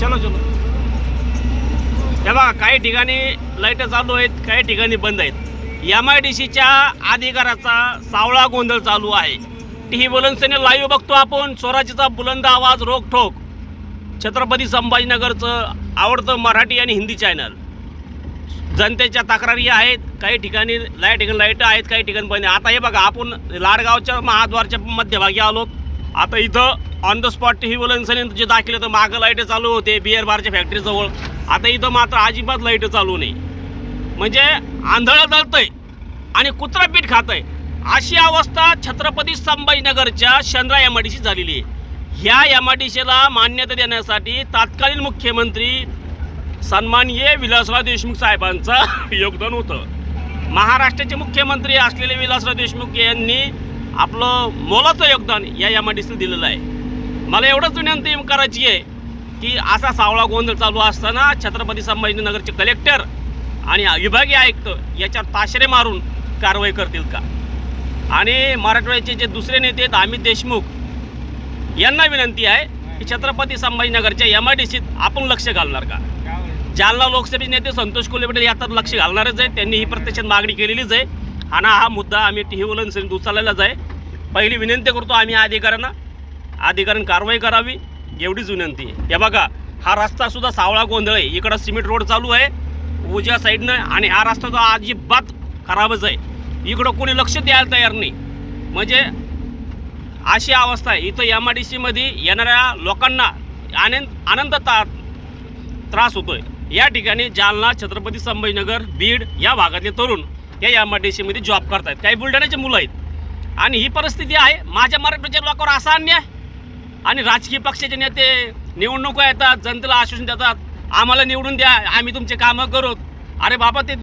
चलो चलो. हे बघा काही ठिकाणी लाइट चालू आहेत काही ठिकाणी बंद आहेत. एम आय डी सीच्या अधिकाराचा सावळा गोंधळ चालू आहे. टी व्ही बुलंदसेने लाईव्ह बघतो आपण. स्वराज्याचा बुलंद आवाज रोखोक छत्रपती संभाजीनगरचं आवडतं मराठी आणि हिंदी चॅनल जनतेच्या तक्रारी आहेत. काही ठिकाणी लाइट ठिकाणी लाइट आहेत काही ठिकाणी बंद आहे. आता हे बघा आपण लाडगावच्या महाद्वारच्या मध्यभागी आलो आता इथं ऑन द स्पॉट ही व्ही जे दाखले तर मागं लाइट चालू होते बियर बारच्या फॅक्टरीजवळ आता इथं मात्र अजिबात लाइट चालू नाही. म्हणजे आंधळं दळतंय आणि कुत्रा पीठ खातंय. अशी अवस्था Chhatrapati संभाजीनगरच्या Shendra M I D C झालेली आहे. ह्या एम आय डी सीला मान्यता देण्यासाठी तात्कालीन मुख्यमंत्री सन्माननीय विलासराव देशमुख साहेबांचं योगदान होतं. महाराष्ट्राचे मुख्यमंत्री असलेले विलासराव देशमुख यांनी आपलं मोलाचं योगदान या एम आय डी सीला दिलेलं आहे. मला एवढंच विनंती करायची आहे की असा सावळा गोंधळ चालू असताना छत्रपती संभाजीनगरचे कलेक्टर आणि विभागीय आयुक्त याच्यावर ताशरे मारून कारवाई करतील का? आणि मराठवाड्याचे जे दुसरे नेते आहेत अमित देशमुख यांना विनंती आहे की छत्रपती संभाजीनगरच्या एम आय डी सीत आपण लक्ष घालणार का? जालना लोकसभेचे नेते संतोष कोल्हे यात लक्ष घालणारच आहे त्यांनी ही प्रत्यक्षात मागणी केलेलीच आहे. आणि हा मुद्दा आम्ही टी व्ही उचलून आहे. पहिली विनंती करतो आम्ही अधिकाऱ्यांना. अधिकाऱ्यांनी कारवाई करावी. एवढीच विनंती आहे. हे बघा हा रस्तासुद्धा सावळा गोंधळ आहे. इकडं सिमेंट रोड चालू आहे. उजव्या साईडनं आणि हा रस्ता तो अजिबात खराबच आहे. इकडं कोणी लक्ष द्यायला तयार नाही. म्हणजे अशी अवस्था आहे. इथं एम आय डी सीमध्ये येणाऱ्या लोकांना आनंद आनंद ता त्रास होतोय. या ठिकाणी जालना छत्रपती संभाजीनगर बीड या भागातले तरुण या एम आय डी सीमध्ये जॉब करतायत. काही बुलढाण्याचे मुलं आहेत. आणि ही परिस्थिती आहे माझ्या मराठीच्या लोकांवर असा अन्याय. आणि राजकीय पक्षाचे नेते निवडणुका येतात जनतेला आश्वासन देतात आम्हाला निवडून द्या आम्ही तुमचे कामं करू. अरे बाबा ते